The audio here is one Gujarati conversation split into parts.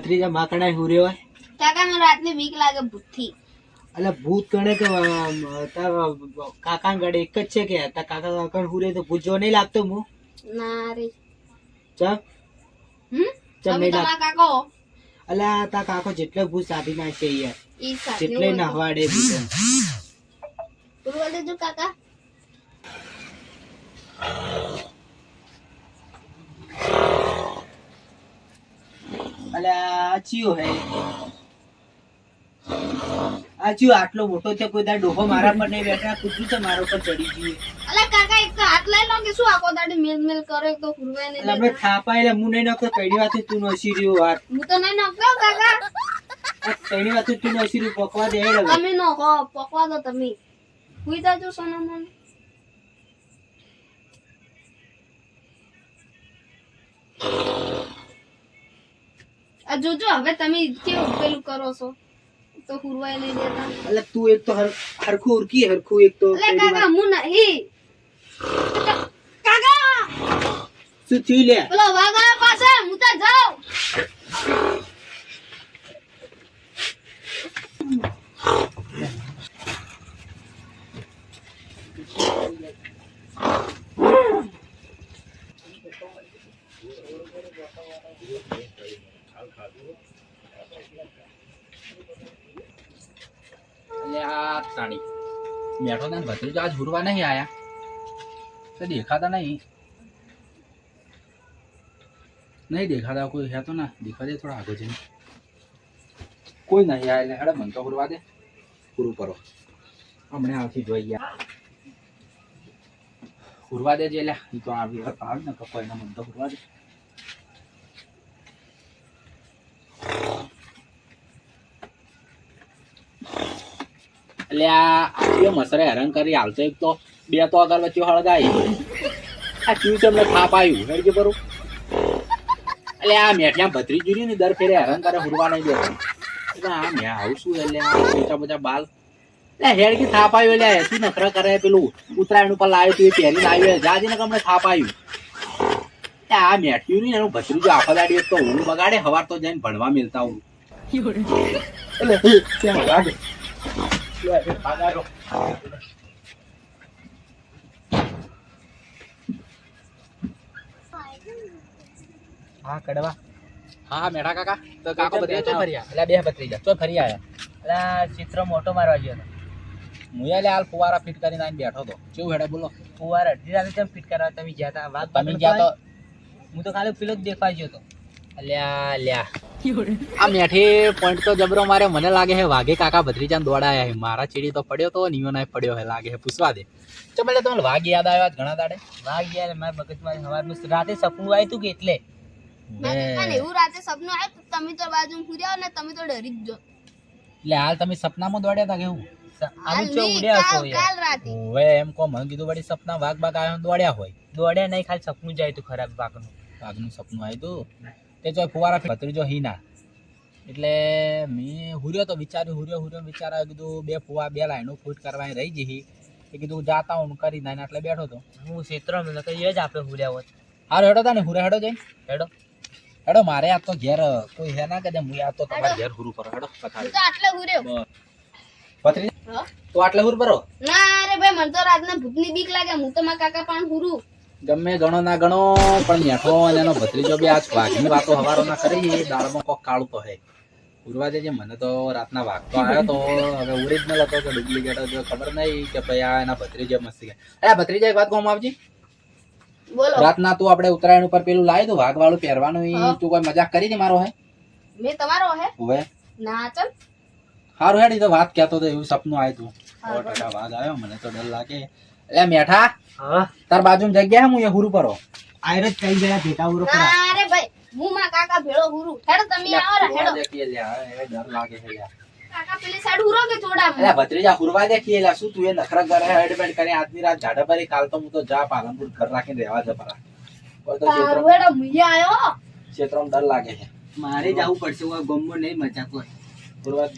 ભત્રીજા માકડા હુર્યો હોય કાકા મને રાતની બીક લાગે ભૂતથી. એટલે ભૂત ગણે કે કાકા ગળે એક જ છે કે તા કાકા કાકા હુરે તો ભૂત જો નહીં લાગતો મુ? ના રે. ચમ? હમ? ચમ નહીં લાગ તમારા કાકો આ તાર કાકો જેટલો ભૂત સાધી નાખશે યાર. જેટલે નહવાડે ભૂત બોલ દેજો કાકા. આ ચિયો હે. આ ચિયો આટલો મોટો છે કોઈ દાડ ડોહો મારા પર નહીં બેઠા કૂતરું છે મારા પર ચડી ગયું. અલે કાકા એક તો હાથ લઈ લો કે શું આખો દાડી મેલ મેલ કરે તો ફૂરવાય નહીં અમે દેતા. થાપા એટલે હું નહીં નાખતો કઈડી વાત તું નસી રહ્યો હાથ હું તો નહીં નાખતો કાકા. વાત તું નસી રહ્યું પકવા દે હવે. તમે નો હો પકવા દો તમે. હુઈ જાજો સોના મન આ જોજો હવે તમે કેવું પેલું કરો છો? તો હુરવાય લઈ દેતા એટલે તું એક તો હર- હરખું ઉરકી હરખું એક તો એટલે કાકા હું નહીં કાકા! શું થયું લે? પેલો વાગા પાસે હું તો જાઉં. Thank આ તાણી. બેઠો ને આજ હુરવા નહીં આયા. તો દેખાતા નહીં. નહીં દેખાતા, કોઈ હે તો ના. દેખા દે થોડા આગળ જઈને. કોઈ નહીં આયા, એટલે હેડે, મન તો હુરવા દે. પૂરું કરો. હમણાં આવતી જોઈ ગયા. હુરવા દેજે એટલે તો આવી આવે ને કપાઈ ના મન તો હુરવા દે. એટલે આ આ મસરે હેરાન કરી હાલતો એક તો બે તો અગરબત્તીઓ હળગાઈ. આ ચૂસ એમને થાપ આવ્યું. હેડજે બરું. એટલે આ મેઠિયા ભત્રી જુરી ને દર ફેરે હેરાન કરે હુરવા નહીં દેતો એટલે આ મેં આવું શું એટલે બોચા બોચા બાલ. એટલે હેડ કે થાપ આવ્યું એટલે શું નખરા કરે પેલું ઉત્તરાયણ ઉપર લાવ્યું તું એ પહેરીને આવ્યું જાજી ને કમને થાપ આવ્યું. આ મેઠ્યું નહીં એનું ભત્રીજો આખો દાડી તો હું બગાડે હવાર તો જઈને ભણવા મિલતા હું એટલે હા કડવા. હા મેઠા કાકા. તો કાકો બધા તો ફરી એટલે બે ભત્રીજા. તો ફરી આયા. એટલે ચિત્ર મોટો મારવા ગયો હતો હું એટલે હાલ ફુવારા ફિટ કરીને આવીને બેઠો તો. કેવું હેડે બોલો. ફુવારા અઢી રાતે કેમ ફિટ કરવા તમે ગયા હતા? વાત તમે ગયા તો હું તો ખાલી પેલો જ દેખવા ગયો હતો અલ્યા લ્યા. આ મેઠે પોઈન્ટ તો જબરો મારે મને લાગે છે વાઘે કાકા ભદ્રીજાન દોડાયા છે. મારા ચીડી તો પડ્યો તો નિયો ના પડ્યો હે લાગે છે. પૂછવા દે. તો એટલે તમને વાઘ યાદ આવ્યા ઘણા દાડે? વાઘ યાર મારા મગજમાં સવારનું રાતે સપનું આવ્યું હતું કે એટલે? એવું રાતે સપનું આવ્યું તો તમે તો બાજુ ફૂર્યા ને તમે તો ડરી જ જો. એટલે હાલ તમે સપનામાં દોડ્યા હતા કે હું આવું ઉડ્યા છો યાર. હવે એમ કહો મને કીધું વળી સપના વાઘ બાગ આવ્યો દોડ્યા હોય. દોડ્યા નહીં ખાલી સપનું જાય તું ખરાબ વાઘનું. વાઘનું સપનું આવ્યું હતું તે જો ફુવારા ભત્રીજો હિના. એટલે મેં હુર્યો તો વિચાર્યું હુર્યો હુર્યો વિચાર્યો કીધું બે ફુવા બે લાઈનો ફૂટ કરવાની રહી જઈ એ કીધું જાતા હું કરી નાઈને એટલે બેઠો તો. હું ક્ષેત્ર મને તો એ જ આપણે હુર્યા હોત. હારો હેડો તા ને હુરે હેડો જઈ હેડો. હેડો મારે આ તો ઘેર કોઈ હે ના કે હું આ તો તમારે ઘેર હુરું કરો હેડો કથા તો આટલે હુર્યો. પથરી તો આટલે હુર પરો ના રે ભાઈ મને તો રાતના ભૂતની બીક લાગે હું તો મારા કાકા પણ હુરું. ગમે ગણો ના ગણો પણ મેઠો અને એનો ભત્રીજો બી આજ વાઘની વાતો હવારો ના કરી દાળમાં કોક કાળું તો હે. ઉરવા જે મને તો રાતના વાઘ તો આવ્યો તો હવે ઓરિજિનલ હતો કે ડુપ્લિકેટ હતો ખબર નહીં કે ભાઈ આ એના ભત્રીજો મસ્તી કે અરે ભત્રીજા એક વાત કહું આવજી બોલો. રાતના તું આપણે ઉત્તરાયણ ઉપર પેલું લાવી દઉં વાઘ વાળું પહેરવાનું તું કોઈ મજાક કરી હતી મારો હે? મેં તમારો હે? હવે. ના ચલ. હારું હેડી તો વાત કહેતો તો એવું સપનું આવ્યું તું સો ટકા વાઘ આવ્યો મને તો ડર લાગે. એટલે મેઠા તાર બાજુ જગ્યા હે? હું એ હુરુ પરો. આયર કઈ ગયા ભેટા હુરુ ના અરે ભાઈ હું માં કાકા ભેળો હુરુ. હેડો તમે આવો રે હેડો. ડર લાગે છે. કાકા પેલી સાઈડ હુરો કે થોડા અરે ભત્રીજા હુરવા દેખીએ લ્યા, શું તું એ નખરા કરે હેડ કરે આજની રાત ઝાડા પર કાલ તો હું તો જા પાલનપુર ઘર રાખીને રહેવા જ પરા તો તારું ક્ષેત્રો- આયો ક્ષેત્રોમાં ડર લાગે છે. મારે જવું પડશે હું ગમમાં નહીં મજા કોઈ હુરવા.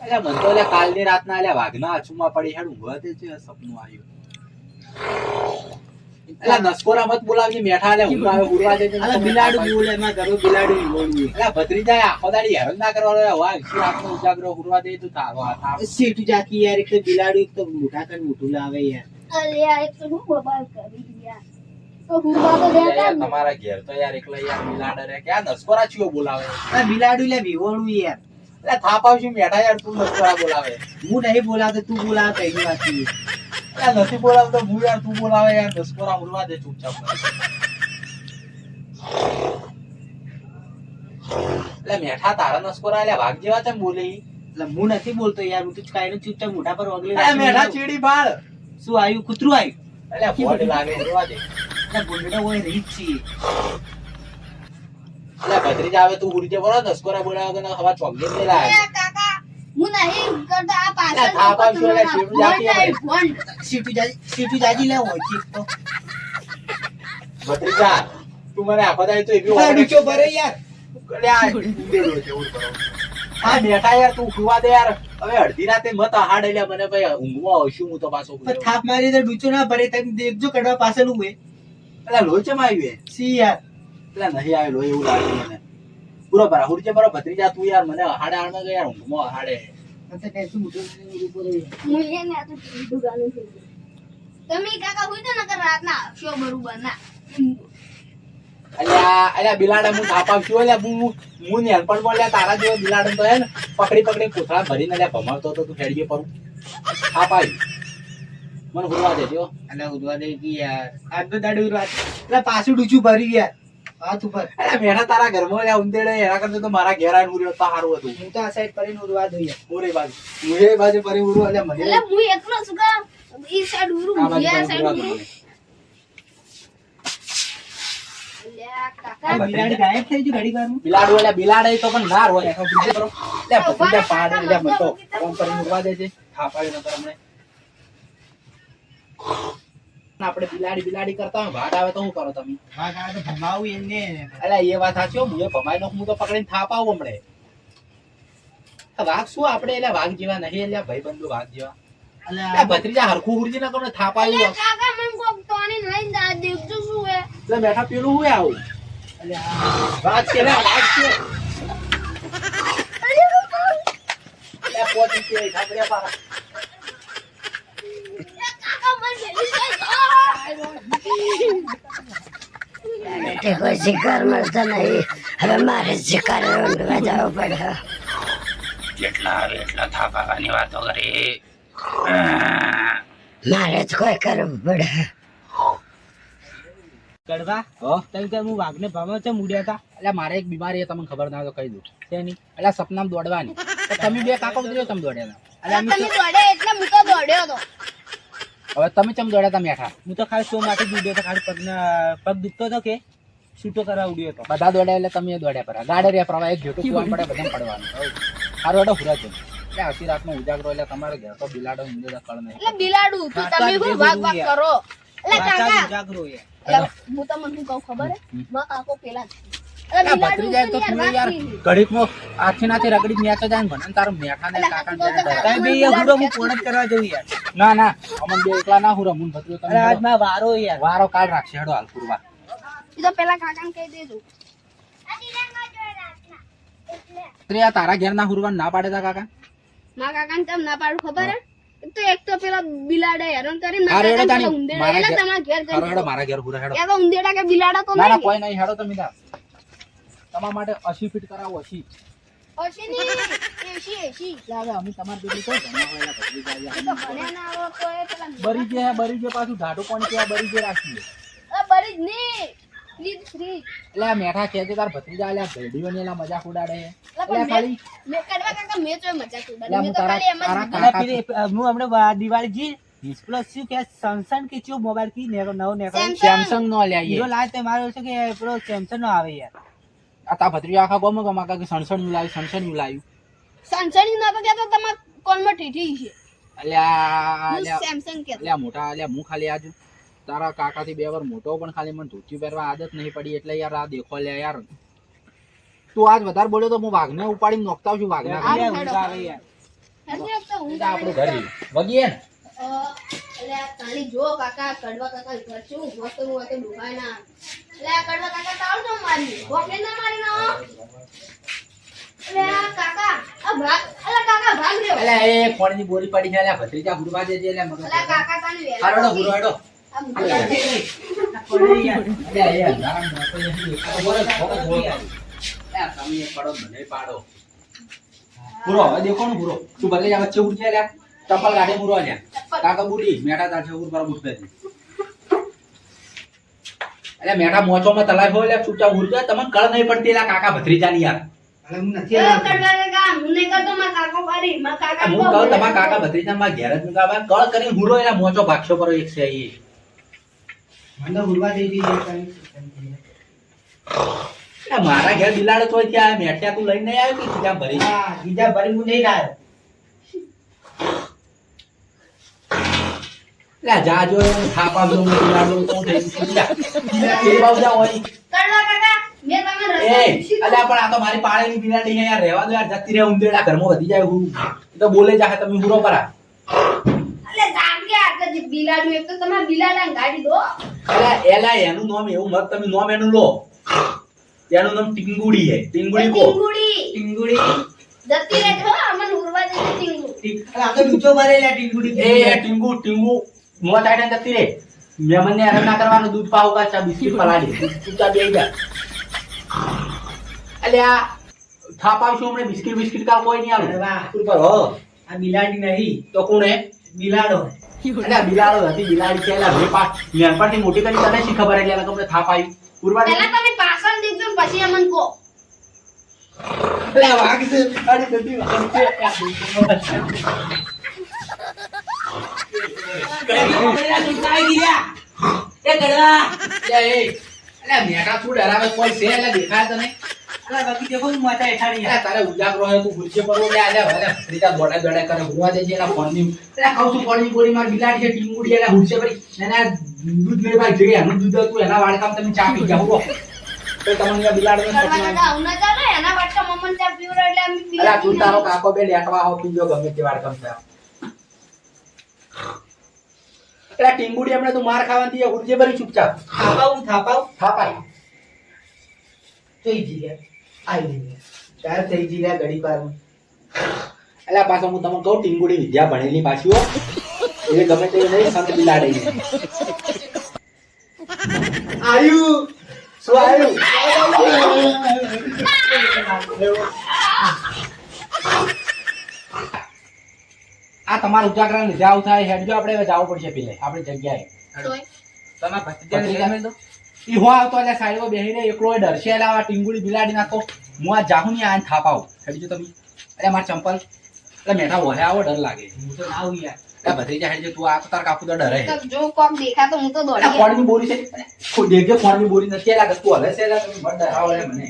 અલ્યા મન તો અલ્યા કાલની રાતના અલ્યા વાઘના આછુમાં પડી હેડ ઊંઘવા દે છે સપનું આવ્યું. એટલે નસકોરા મત બોલાવજે મેઠા લે હું આવે ઉડવા દેજે અલા બિલાડું બોલે એમાં ઘરો બિલાડું બોલવું એટલે ભત્રીજા આખો દાડી હેરાન ના કરવાનો હોય. વાહ ઈશ્વર આપણને ઉજાગરો ઉડવા દે તો થાવ આ. સીટ જાકી યાર એક એક તો મોટા કન મોટું લાવે યાર. અલ્યા એક તો હું બબાલ કરી યાર. તો દેતા તમારા ઘેર તો યાર એકલા યાર બિલાડે રે. કે નસકોરા છીઓ બોલાવે? બિલાડું લે વિવણું યાર. એટલે થાપાવશું મેઠા યાર તું નસકોરા બોલાવે. હું નહીં બોલાવતો તું બોલાવ કઈ વાત છે નથી બોલાવતો હું યાર તું બોલાવે યાર નસકોરા ઉડવા દે ચૂપચાપ. એટલે મેઠા તારા નસકોરા એટલે ભાગ જેવા છે બોલી એટલે હું નથી બોલતો યાર હું તું કાંઈ ચૂપચાપ મોઢા પર વગલી મેઠા ચીડી બાળ શું આવ્યું કૂતરું આવ્યું એટલે ફોડ લાગે ઉડવા દે. એટલે બોલડો હોય રીત જ એટલે ભત્રીજા આવે તું ઉડી બરો દસકોરા બોલાવે કે હવા ચોકલેટ અલ્યા કાકા હું નહીં કરતો આ પાછળ આ પાછળ શેરડું જાતી આવે. ભોંડ. સીટું જાજી સીટું જાજી લે હોય છે તો. ભત્રીજા તું મને આખો દાય તો એવી આ ઓરડે ડૂચો ભરે યાર. અરે આ છે, કરો. આ બેઠા યાર તું સુવા દે યાર. હવે અડધી રાતે મત હાડ એટલે મને ભાઈ ઊંઘમાં આવશું હું તો પાછો પણ થાપ મારી તો ડૂચો ના ભરે તમે દેખજો કડવા પાછળનું હોય એટલે લોહી ચમ આવ્યું સી યાર. એટલે નહીં આવેલો લોહી એવું લાગે મને. પૂરો બરા હુરજે મારો ભત્રીજા તું યાર મને હાડે હાડમાં ગયા યાર ઊંઘમાં હાડે તમે કાકા હોય તો નકર રાતના આવશો બરોબર ના. અલ્યા અલ્યા બિલાડે હું થાપ આવશું અલ્યા હું હું નેનપણ બોલ્યા તારા જેવો બિલાડે તો હે ને પકડી પકડી કોથળા ભરીને અલ્યા ભમાવતો તો તું હેડીએ પરું. થાપ મને ઉડવા દેજો. અલ્યા ઉધવા દે કે યાર. આજ તો દાડું રાત એટલે પાછું ડૂચું ભરી યાર. હાથ ઉપર. અલ્યા મેઠા તારા ઘરમાં અલ્યા ઉંદેડે એના કરતા તો મારા ઘેર આવીને ઉર્યો તો સારું હતું. હું તો આ સાઈડ કરીને ઉરવા જોઈએ. ઉરે બાજુ. એ બાજુ ફરી ઉરવા અલ્યા મને એટલે હું એકલો છું કામ ઈ સાઈડ ઉરું આ હું આ સાઈડ ઉરું બિલાડી ગાયબ થઈ ગઈ ઘડી વારમાં. બિલાડું એટલે બિલાડે તો પણ ના હોય એટલે ભત્રીજા પાડે એટલે મને તો ફોન કરીને ઉરવા દેજે. થાપાયો નકર હમણે. આપણે બિલાડી બિલાડી કરતા હોય ભાગ આવે તો શું કરો તમે? વાઘ આવે તો ભમાવું એને એટલે એ વાત સાચી હું એ ભમાઈ નો હું તો પકડીને થાપ આવું હમણે. વાઘ શું આપણે એટલે વાઘ જેવા નહીં એટલે ભાઈ બંધુ વાઘ જેવા. ભત્રીજા હરખું હુરજી ના કરો ને થાપ આવ્યું કાકા મને કોક ટોણી લઈને જા દેખજો શું હે. એટલે બેઠા પેલું હું આવું? વાઘ છે લે, વાઘ છે. ઠાકરિયા પારા. મને બેટે કોઈ શિકાર મળતો નહીં. હવે મારે શિકાર ઊંડવા જવું પડે. કેટલા એટલા થાપાવાની વાતો કરી. મારે જ કોઈ કરવું પડે. ગડવા હો? તઈ કે હું વાઘને ભમાવ છે મૂડ્યા હતા? એટલે મારે એક બીમારી છે, તમને ખબર ના તો કહી દઉં. તેની એટલે સપનામાં દોડવાની. તમે બે કાકો ઉતર્યો તમે દોડ્યા હતા. અલ્યા દોડે એટલે હું તો દોડ્યો તો હવે તમે ચમ દોડ્યા તમે મેઠા? હું તો ખાલી શો માટે જ ઉડ્યો હતો ખાલી પગ પગ દુખતો હતો કે? છૂટો કરવા ઉડ્યો હતો બધા દોડ્યા એટલે તમે દોડ્યા પર. ગાડે રે પ્રવાહ એક ઘેટું કુવાનું પડે બધા પડવાનું. સારું એટલે હુરા છે એટલે આખી રાતનો ઉજાગરો એટલે તમારે ઘેર તો બિલાડો ઊંધે કળ નહીં. એટલે બિલાડું તો તમે શું વાગ વાગ કરો? એટલે કાકા ઉજાગરો હું તમને શું કહું ખબર હે. માં આંખો પેલા તો તું યાર નાથી રગડી જાય ને તારો મેઠા ને કાકા તો તો તારે બે હુડો હું પૂર્ણ કરવા જઉં યાર. ના ના અમન બે એકલા ના હુરા મુન ભત્રીજો તમે આજમાં વારો યાર. વારો કાઢ રાખશે હેડો હાલ પૂરવા. ઈ તો પેલા કાકાને કહી દેજો. ભત્રી તારા ઘેર ના હુરવા ના પાડે તા કાકા? તેમ ના પાડું ખબર હે? તો એક તો પેલા બિલાડે હેરાન હેડો મારા. ઉંદેડા એટલે ઘેર- તમારા ઘેર હારો હેડો મારા ઘેર હુરા હેડો. એ તો ઉંદેડા કે બિલાડા તો ના ના કોઈ નહીં હેડો તમે તાર તમારા માટે અસી ફીટ કરાવો અસી હશે ની એસી એસી એટલે હવે અમે તમારી ભેગી કોઈ આવે તો પેલા બરી જે હે, બરી જે પાછું ઢાઢું પણ કેવા બરી જે રાખીએ. બરી જ નહીં. એટલે આ મેઠા કે છે તાર ભત્રીજા એટલે ભેડીઓને એલા મજાક ઉડાડે. એટલે એટલે ખાલી મે કડવા કાકા મે તો મજાક ઉડાડે. મે હું તો તારા- ખાલી એમ જ હું હમણાં વા- દિવાળી જી પ્લસ શું કે સેમસંગ કે ચિયો મોબાઈલ કી ને નવો Samsung. સેમસંગ નો લે હીરો લાવે તે મારો છે કે પેલો સેમસંગ નો આવે યાર. આ તા ભત્રી આખા ગમો ગમા કે સણસણનું લાવ્યું સણસણનું લાવ્યું. સનસની નતો કહેતો તમારા કોલમાં ઠીઠી છે. અલ્યા સેમસંગ કે અલ્યા મોટા અલ્યા હું ખાલી આજુ તારા કાકાથી બે વાર મોટો પણ ખાલી મને ધોતી પહેરવા આદત નહીં પડી એટલે યાર આ દેખો લે યાર. તું આજ વધારે બોલ્યો તો હું વાઘને ઉપાડીને નોખતા છું વાઘને તો આપણું ઘર. વગીએ ને. એટલે જો કાકા કડવા કાકા ઘર છે હું હતો ડુબાય ના એટલે આ કડવા કાકા તાવ તો મારી. ગોપે ના મારી ના એટલે આ કાકા આ ભાગ અલા કાકા ભાગ રહ્યો. એટલે એ ખોળની બોરી પડી છે એટલે ભત્રીજા હુરવા દેજે એટલે મગજ અલા કાકા તાણી વેલા હેડો. એટલે પાડો પૂરો હવે દેખો ને પૂરો. તું બદલે વચ્ચે ઉઠ લ્યા ચપ્પલ કાઢી પૂરો લ્યા. કાકા બુડી. મેટા તાર છે ઉપર ઉઠ પે અરે મેઠા મોચોમાં તલાઈ હોય લે છૂટા ઉર જાય. તમને કળ નહીં પડતી લા કાકા ભત્રીજાની યાર. અરે હું નથી હું નહીં કરતો મારા કાકો મારી મારા કાકા હું કહું તમારા કાકા ભત્રીજા માં ઘેર જ મુકાવા કળ કરીને હુરો એલા મોચો ભાગશો પર એક છે એ મને તો ઉડવા દઈ દીધી મારા ઘેર બિલાડો તો ત્યાં મેઠિયા તું લઈને આવ્યો કે સીધા ભરી બીજા ભરી હું નહીં લાયો. એટલે જા થાપા જો બિલાડો તો થઈ એ બાજુ જા હોય કડવા કાકા મેં તમે રસ્તા અલ્યા પણ આ તો મારી પાળેની બિલાડી યાર રહેવા દો યાર જતી રહે ઉંદેડા ઘરમાં વધી જાય હું તો બોલે જાહે તમે હુરો પરા. અલે જાગે આગળ જે બિલાડું એક તો તમે બિલાડા ગાડી દો. અલ્યા એલા એનું નામ એવું મત તમે નામ એનું લો. એનું નામ ટીંગુડી હે ટીંગુડી કો. ટીંગુડી. ટીંગુડી. જતી રહે છો અમન ઉરવા દે ટીંગુ ટી- તો બીજો મારે લ્યા એ ટીંગુ ટીંગુ. મોં ચાટીને જતી રે મહેમાનને હેરાન ના કરવાનું દૂધ પાવ કા ચા બિસ્કિટ પલાળી. ચૂપચાપ બેહી જા. અલ્યા થાપાવશું હમણાં બિસ્કિટ બિસ્કિટ કા કોઈ નહીં આવે વાહ, ઉપર હો. આ બિલાડી નહીં. તો કોણે? હે બિલાડો અલ્યા બિલાડો હતી બિલાડી છે અલ્યા બે પાંચ નાનપણથી મોટી કરી તને શી ખબર એટલે તમને થાપ આવી. પૂરવા પહેલા તમે પાછળ દીધું પછી અમન કો અલ્યા વાઘ છે અરે જલ્દી વાઘ છે. તારો કાકો બે લેટવા હો પીજો ગમે તે વાડકામ થયા. અલ્યા ટીંગુડી હમણાં તું માર ખાવાની હતી ઉર્જે ભરી ચૂપચાપ. થાપાવ થાપાવ. થાપાઈ થઈ જી લે. આવી લે. ચાર થઈ જી લે ઘડી પાર એટલે પાછો હું તમને કહું, ટીંગુડી વિદ્યા ભણેલી પાછી હો. એ ગમે તે નહીં સંત બિલાડી આયુ. શું આયુ. આ તમારું ઉજાગરણ લીધે આવું થાય હેડજો આપણે હવે જવું પડશે પેલે આપણી જગ્યાએ. તમે તમારા ભત્રીજાને તો ઈ હું આવતો એટલે સાઈડમાં બેહીને એકલો ડરશે એટલે આ ટીંગુડી બિલાડી નાખો. હું આ જાહું ને આને થાપાવું. હેડજો તમે. અરે મારા ચંપલ. એટલે મેઠા વહે આવો ડર લાગે. હું તો ના આવું યાર. એટલે ભત્રીજા હેડજો તું આ તો તાર કાપુ તો ડરે. જો કોક દેખા તો હું તો દોડી ફોડની બોરી છે. દેખજો ફોડની બોરી નથી. એટલે તું હલે છે. એટલે તમે બળ ડરાવો એટલે મને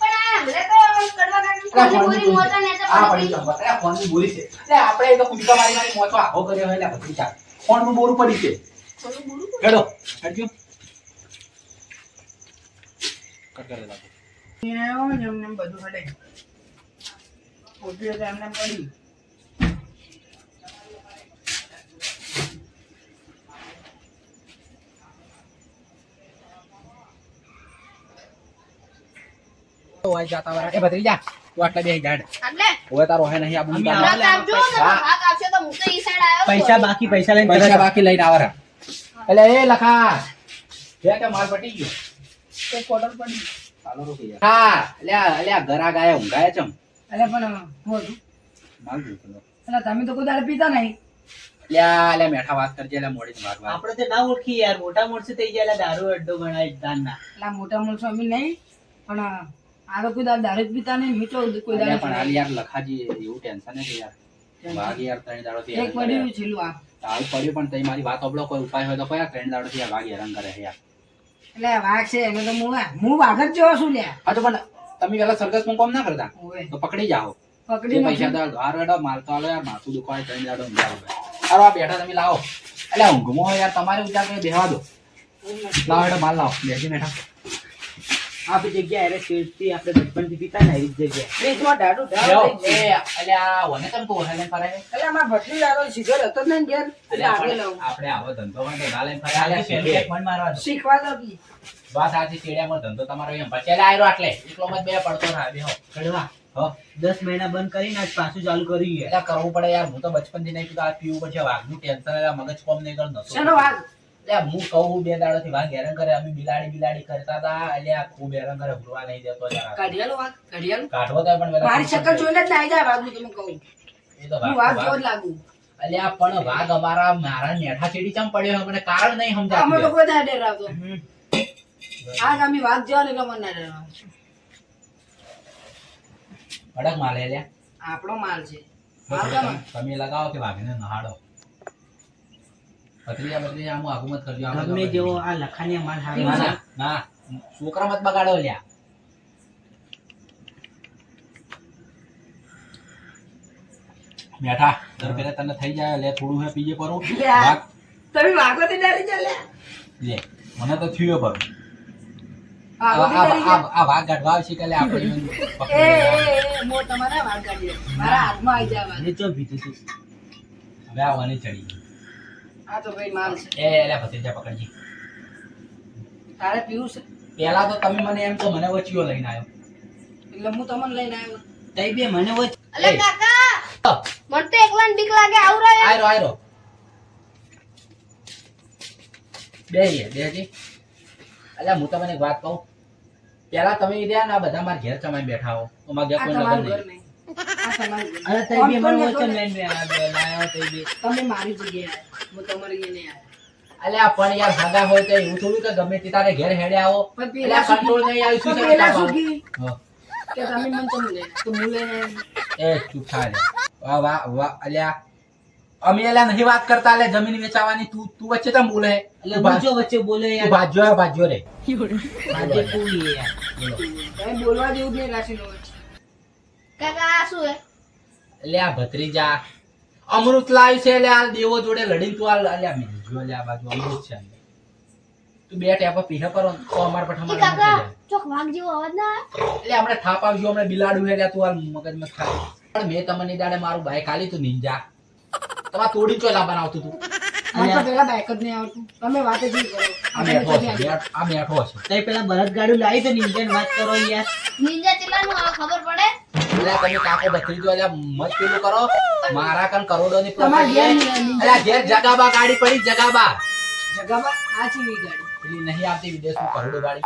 પણ આ હમણે તો કડવા કાકા અરે કોની બોરી મોટા ને આ પડી પડી ચંપલ અરે ફોનની બોરી છે. એટલે આપણે તો કુદકા મારી મારી મોચો આખો કર્યો હોય એટલે ભત્રીજા ફોનનું બોરું પડી છે. હેડો. હેડજો કટ કરી દે એમ ને બધું હડે. પોતે તો એમને પડી. ઓય જાતા વાળા એ ભત્રીજા આટલા બે તારો હે નહીં આવા ને. પૈસા. બાકી પૈસા લઈને પૈસા બાકી લઈને આવરા એટલે એ લખા. જે કે માલ પટી ગયો. તો કોટર પડી ચાલો રોકી યાર હા અલ્યા અલ્યા ઘરા ગાયા ઊંઘાયા ચમ અલે પણ માલ. તમે તો કોઈ પીતા નહીં. લ્યા લે મેઠા વાત કરજે એટલે મોડી મારવા આપણે તો ના ઓળખી યાર. મોટા માણસો થઈ ગયા એટલે દારૂ અડ્ડો ગણાય દાનના. એટલે મોટા માણસો અમે નહીં પણ આ તો કોઈ દાડ દારૂ પીતા નહીં મીઠો કોઈ અલ્યા પણ દાડે હાલ યાર લખાજી એવું ટેન્શન નથી યાર. ભાગ યાર ત્રણ દાડોથી એક હેરાન કરે. પડ્યું છેલ્લું આ. તાળ પડ્યું પણ તઈ મારી વાત અબળો કોઈ ઉપાય હોય તો કયા ત્રણ દાડોથી આ ભાગ હેરાન કરે યાર. એટલે વાઘ છે એને તો હું હું વાઘ જ જેવો છું લ્યા. હા તો પણ તમે પેલા સરઘસમાં કોમ ના કરતા? તો પકડી જાઓ. પકડી પૈસા નાખ્યું. તો રડો મારતો તો યાર માથું દુખાય ત્રણ દાડો ઊંઘાડો ભાઈ આ બેઠા તમે લાવો. એટલે ઊંઘમો યાર તમારે ઉજાગરે બેહવા દો. લાવો એટલે માલ લાવો. બેસી બેઠા. આપણી જગ્યા અરે શેઠથી આપણે બચપનથી પીતા ને એવી જ જગ્યા ફ્રીજમાં થઈ ગયું. એ અલ્યા ઓને વને કહું ઓને લઈને ફરે એટલે અમારા ભટલી લાલો સિગર હતો ને ઘેર. એટલે અલ્યા, આગળ પણ આપણે આવો ધંધો હોય તો ના લઈને ફરે. અલ્યા, શીખે. ફોન મારવા દો. શીખવા દો કી. વાત સાચી ચેડિયામાં ધંધો તમારો એમ અલ્યા આયરો આટલે. એકલો મત બે પડતો ના બેહો. કડવા દસ મહિના બંધ કરીને આજ પાછું ચાલુ કર્યું એટલે કરવું પડે યાર હું તો બચપનથી નહીં પીતો. આ પીવું પછી વાઘનું ટેન્શન એટલે મગજ કોમ નહીં કરતો. વાઘ? એટલે હું કહું બે દાડોથી વાઘ હેરાન કરે અમે બિલાડી બિલાડી કરતા હતા. એટલે આ ખૂબ હેરાન કરે ભૂલવા નહીં દેતો જરા કાઢિયાલો વાઘ કાઢિયાલો કાઢવો તો પણ મારી શકલ જોઈને જ નાઈ જાય વાઘનું તમે કહું. એ તો હું વાઘ વાઘ તો જેવો જ વાઘ. લાગુ. અલ્યા પણ વાઘ અમારા મારા નેઠા ચેડી ચમ પડ્યો મને કારણ નહીં અમે સમજાતું લોકો ના ડરાવતો. આજ અમે વાઘ જેવા ને એટલે મને ના ડરાવતો અડક માલે અલ્યા આપણો માલ છે. તમે લગાવો કે વાઘને નહાડો. પતરીયા પતરીયા આમ આગુ મત કરજો. આમ ગમે જેવો આ લખાણીયા માલ હારો ના ના ના. છોકરા મત બગાડો લ્યા. બેઠા દર પેલે તને થઈ જાય લે થોડું હે પીજે પરું. તમે વાગો તમે ડરી જા લે. લે મને તો થયો પર આ વાઘ ગાઢવા આવશે કે આપણે એ એ મો તમારા વાઘ કાઢી મારા હાથમાં આવી જાય વાઘ. અને ચો ભીતું હવે આ વાની ચડી ગઈ. આ તો ભાઈ માલ છે. એ લે ભત્રીજા પકડજી. તારે પીવું છે? પેલા તો તમે મને એમ તો મને વચ્ચીઓ લઈને આવ્યો એટલે હું તમને લઈને આવ્યો. તઈ બે મને વચ અલે કાકા! મને તો એકલા બીક લાગે આવરો યાર આયરો આયરો. બે બેજી અલ્યા હું તમને એક વાત કહું. પેલા તમે રહ્યા ના બધા મારા ઘેર ચમાઈ બેઠા હો. તો ઘેર કોઈ લગન નહીં. નહીં. આ તમારું ઘર. અરે તઈ બે મને વચન લઈને આ તઈ બે. તમે મારી જગ્યાએ. હું તમારી આવ્યો. અલ્યા પણ યાર ભાગા હોય તો હું થોડું કે ગમે તે તારે ઘેર હેડે આવો. પણ પેલા કંટ્રોલ નહીં આવી શું પેલા? હા. કે તમે મન ચમ લઈને તો હું લઈને એ ચૂપ થા લે વાહ વાહ વાહ અલ્યા. અમે એલા નહીં વાત કરતા લે જમીન વેચાવાની. તું તું વચ્ચે તમ બોલે? એટલે બાજો વચ્ચે બોલે યાર. હે, ભાજ્યો રે. આજે કુલી યાર બોલવા જેવું જ નહીં વચ્ચે. કાકા શું હે એટલે આ ભત્રીજા. અમૃત લાવ્યું છે એટલે આ દેવો જોડે લડીને તું આ અલ્યા મેલજો અલ્યા આ બાજુ અમૃત છે. તું બે ટેપ પીઠા પર તો અમાર પર કાકા ચોક વાગ જેવો અવાજ ના એટલે આપણે થાપ આવજો હમણાં બિલાડું એટલે તું હાલ મગજમાં ખાય પણ મેં તમને દાડે મારું બાઈક આલી તું નિંજા. તમારે તોડી ચોલા બનાવતું તું. મને પેલા બાઈક જ નહીં આવતું. તમે વાત જ નહીં કરો. આ તમે છે આ મેઠો છે. તઈ પેલા બળદગાડું લાવી તો નિંજન વાત કરો યાર. નિંજા ચેલાનું ખબર પડે? એટલે તમે કાકો ભત્રીજો એટલે મત પેલું કરો. મારા કણ કરોડો ની તમારા ઘેર જગાબા ગાડી પડી જગાબા. જગાબા? આ ચીવી ગાડી. પેલી નહીં આવતી વિદેશમાં કરોડો ગાડી.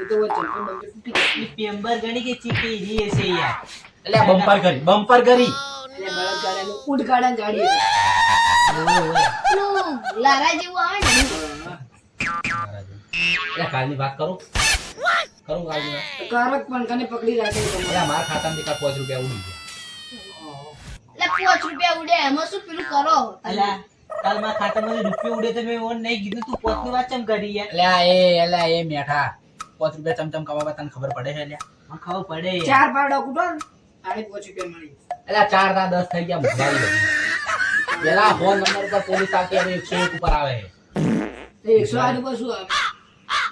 એ તો વચ્ચે પણ બંધ તૂટી ગઈ. ઈ પેમ્બર ગણી કે ચીકી રી હશે યાર. એટલે બમ્પર કરી બમ્પર કરી. એટલે બળદ ગાડાનું ઊંટ ગાડાની ગાડી લારા જેવું આવે ને. કાલની વાત કરું? કરું કાલની વાત? તો પણ કને પકડી રાખે મારા ખાતામાં પાંચ રૂપિયા ઉડી ગયા. પાંચ રૂપિયા ઉડે એમાં શું પેલું કરો? અલા કાલ મારા ખાતામાં રૂપિયો ઉડે તો મેં ઓન નહીં કીધું તું પોતની વાત ચમ કરી યાર? આ એ એટલે એ મેઠા પોત રૂપિયા ચમચમ કમાવા તને ખબર પડે છે મને ખબર પડે ચાર પાડો કૂટો ને પોચ રૂપિયા મળી એટલે ચાર ના દસ થઈ ગયા પેલા ફોન નંબર પર પોલીસ આવતી હવે એકસો એક ઉપર આવે. એકસો આઠ ઉપર શું આવે?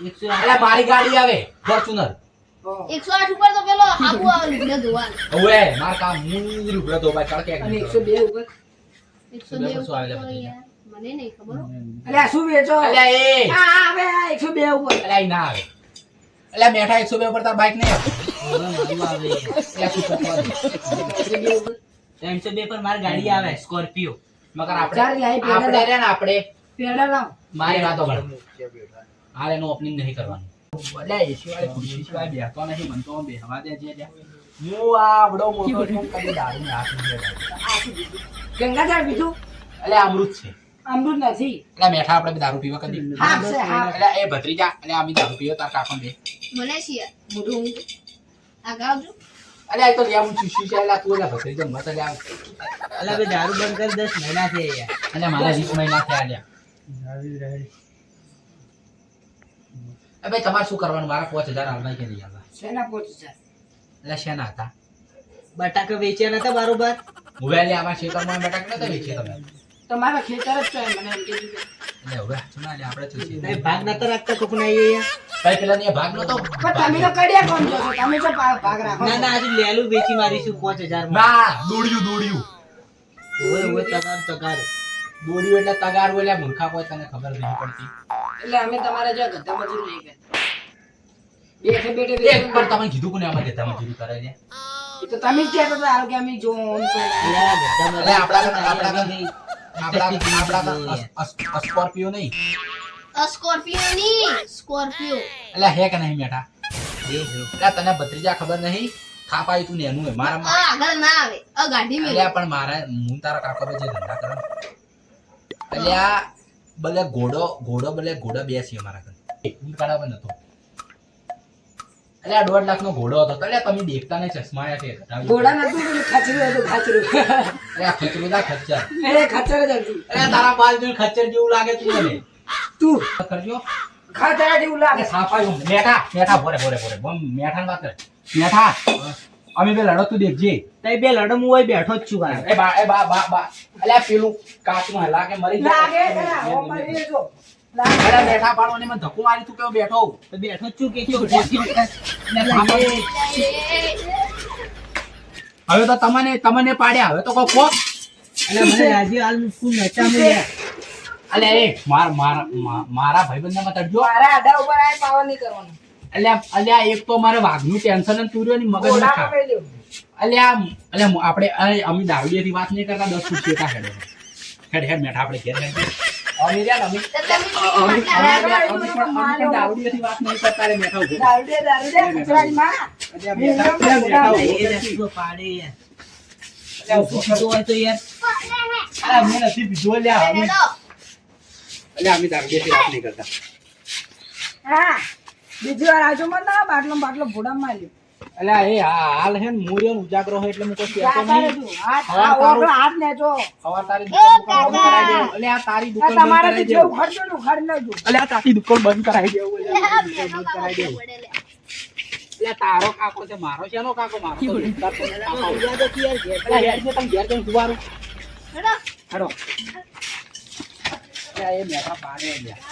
એકસો એટલે મારી ગાડી આવે ફોર્ચ્યુનર. એકસો આઠ ઉપર તો પેલો આબુ આવે લુગડે ધોવાનું હવે માર કામ હું રૂપડો તો ચડકે અને એકસો બે ઉપર એકસો બે બે શું આવે લે ઉપર મને નહીં ખબર હો. શું વેચો? એટલે એ. આ આવે એકસો બે ઉપર. એટલે ના આવે. એટલે મેઠા એકસો બે ઉપર તાર બાઈક નહીં આવે ત્રણસો બે પર મારી ગાડી આવે સ્કોર્પિયો. મગર આપણે આપણે ને આપણે. પેડા લાવ. મારી વાતો કર હાલ એનું ઓપનિંગ નહીં કરવાનું. એટલે એસી વાળી ખુરશી સિવાય બેસતો નહીં મને તો બેહવા દે છે હું આ આવડો મોટો છું કદી દારૂ ને હાથ ગંગાધર બીજું. એટલે અમૃત છે. અમૃત નથી એટલે મેઠા આપણે દારૂ પીવા કદી? હાફ છે હાફ એટલે એ ભત્રીજા. એટલે અમે દારૂ પીવો તાર કાકો બે મને છીએ મોટું ઊંટ. આ ગાવજો આ તો લે હું ચૂસી છે એટલે તું એટલે ભત્રીજા મત એટલે આ- બે દારૂ બંધ કરી દસ મહિના થયા મારા વીસ મહિના થયા ભાઈ તમારે શું કરવાનું? મારા પાંચ હજાર હાલમાં કે નહીં હાલવા શેના પાંચ હજાર? એટલે શેના હતા? બટાકા વેચ્યા નતા બરોબર? મોબાઈલ આમાં શેતરમાં બેઠા કે નતા વેચ્યા તમે. તમારા ખેતર જ છે મને એમ કે એટલે હવે હાચું લે, આપણે તો છે. નહીં, ભાગ નતા રાખતા કોક ના અહીંયા? ભાઈ પેલા ને ભાગ નતો. પણ તમે તો કડિયા કોણ છો તમે તો ભાગ રાખો. ના ના આજે લેલું વેચી મારીશું પાંચ હજારમાં ના દોડ્યું દોડ્યું. ઓય ઓય તગાર તગાર. દોડ્યું એટલે તગાર બોલ્યા મૂર્ખા કોઈ તને ખબર નહીં પડતી. એટલે અમે તમારા જે ગધા મજૂરી નહીં કરતા બેઠે બેઠે બેઠે પણ તમે કીધું કોને આમાં જતા મજૂરી કરે છે? એ તો તમે જ કહેતા હતા હાલ કે અમે જો ઓમ છો. અરે આપણા કરતા- આપણા કરતા- નહીં. આપણા આપણા તો અસ- અસ- સ્કોર્પિયો નહીં. સ્કોર્પિયો ની સ્કોર્પિયો. એટલે હે કે નહીં બેઠા એ તને ભત્રીજા ખબર નહીં? ખાપાય તું ને એનું. મારા આગળ ના આવે. અ ગાડી મેં પણ મારા હું તારા કાકો જે ધંધા કરે. અલ્યા ભલે ઘોડો ઘોડો ભલે ઘોડા બેસી અમારા ઘરે. બરાબર નતો. આ દોઢ લાખ નો ઘોડો હતો. એટલે તમે દેખતા ને ચશ્મા આયા છે. ઘોડા નતું ખચરું ખાચરું હતું ખાચરું. અલ્યા ખચરું ના ખચ્ચર. અરે ખાચર જ હતું. અરે તારા બાલ જેવું ખચ્ચર જેવું લાગે તું મને તું. કરજો. ખચરા જેવું લાગે. સાફા સાપાયું મેઠા મેઠા ભોરે ભોરે ભોરે. બમ મેઠા વાત કરે. મેઠા. અમે બે લડો તું દેખજે. તઈ બે લડો હું હોય બેઠો જ છું ભાઈ એ બા એ બા બા બા. અલ્યા પેલું કાચમાં લાગે મરી લાગે છે મરી જો. લાગે. બેઠા પાડો ને મને ધક્કો મારી તું કેવો બેઠો? તો બેઠો જ છું કે કેવું? હવે તો તમને તમને પાડ્યા. હવે તો કોઈ કો અને મને રાજી હાલ ફૂલ નચા યાર. અલે એ માર માર મારા ભાઈબંધને માં તડજો મારા આડા ઉપર આય પાવર નહીં કરવાનો. અલ્યા અલ્યા એક તો મારે વાઘનું ટેન્શનની મગજ ના અલ્યા અલ્યા આપણે અરે અમે દાવડીએથી વાત નહીં કરતા દસ રૂપિયા શેટા હેડો. હેડ હેડ મેઠા આપણે ઘેર હેડ. અમે તો દારૂ તો વાત નહીં કરતા. હા. બીજી વાર આજો મત ના બાટલો બાટલો ભોડા માર્યો અલ્યા એ હાલ હે મૂર્યો ઉજાગરો હોય એટલે હું કોઈ કહેતો તારે નહીં આ તારું- હાથ લેજો હવે તારી દુકાન બંધ કરાવી દેવું. અલ્યા આ તારી દુકાન કરાવી જે. ઉખાડજો ને ઉખાડી લેજો અલ્યા તારી દુકાન બંધ કરાવી દેવું લે, આ તારી દુકાન બંધ કાકા કરાવી દેવું. પડે લે. અલ્યા તારો કાકો છે મારો શેનો કાકો મારો તો દોસ્તાર તો કાકો. જે તમે ઘેર જઈને સુવાનું. હેડો. હેડો. એ મેઠા પાડે અલ્યા.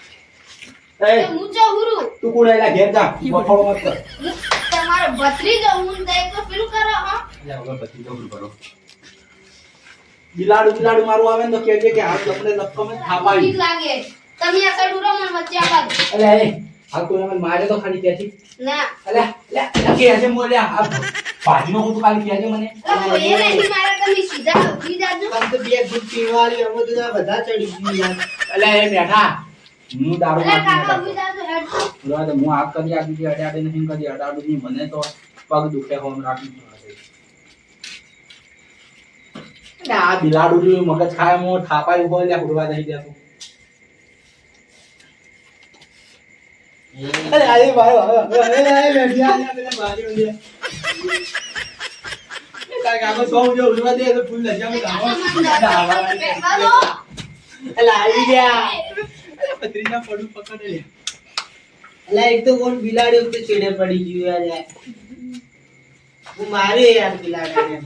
જ. આ એ. કોની કોની હુરું. તું કોણ એલા ઘેર જા. બફાડો મત કર તમારો ભત્રીજો પેલું કરો હો? અલ્યા હવે બધી તો ભરો બિલાડું બિલાડું મારું આવે ને તો કહેજે કે હાથ લપડે લપકમ જ ઠીક લાગે. તમે આ સાઈડ ઉરો મને વચ્ચે આવા અલે એ આ તું મને મારે તો ખાલી ત્યાંથી ના. અલ્યા લે કે આજે મોલ્યા આ ભાજીનો હું તો ખાલી કેજે મને. અલા, એ નહીં મારે તમે સીધા ઊભી જાજો તો બે ગુટ પીવાળી અમે તો બધા ચડી ગયા. અલે અલ્યા એ બેઠા હું દારૂ તો હું આ કરી આપી હતી અડાડે નહીં કરી અડાડું નહીં. મને તો પગ દુખે હોમ રાખી આ બિલાડું મગજ ખાય હું થાપાય ઊભો એટલે ઉડવા અરે આજે બારી ઊંધી. એ તારા કાકો સૌ જો ઉડવા દે તો ફૂલ. હાલો અલા આવી ગયા. અરે પત્રીના પડું પકડ લે. અલા, એક તો કોણ બિલાડી ઉપર છેડે પડી ગયું યાર. હું મારે યાર બિલાડાને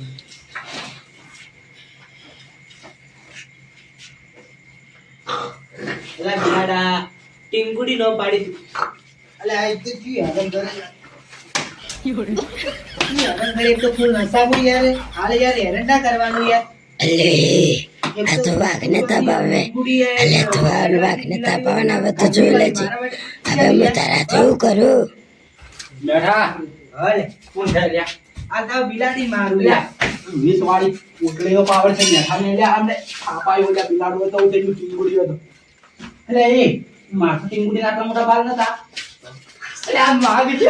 અલા, બિલાડા, ટીંગુડી નો પાડી અલા, આ એક તો કી આગળ કરે યાર. એક તો ફૂલ નસાવું યાર હાલ યાર એરંડા કરવાનું યાર અલે આ તો વાઘને ટીંગુડી યાર. અલે તો વાઘને તપાવવાના હવે તો જોઈ લેજે. હવે હું તારા એવું કરું. બેઠા. હાલે કોણ છે લ્યા? આ તાવ બિલાડી મારું લ્યા વીસ વાળી ઉટલીઓ પાવર છે ને લ્યા આમને થાપાયું એટલે બિલાડું હતું તે એટલે એ માથું ટીંગુડી આટલા મોટા બાલ નતા? એટલે આ માગ છે.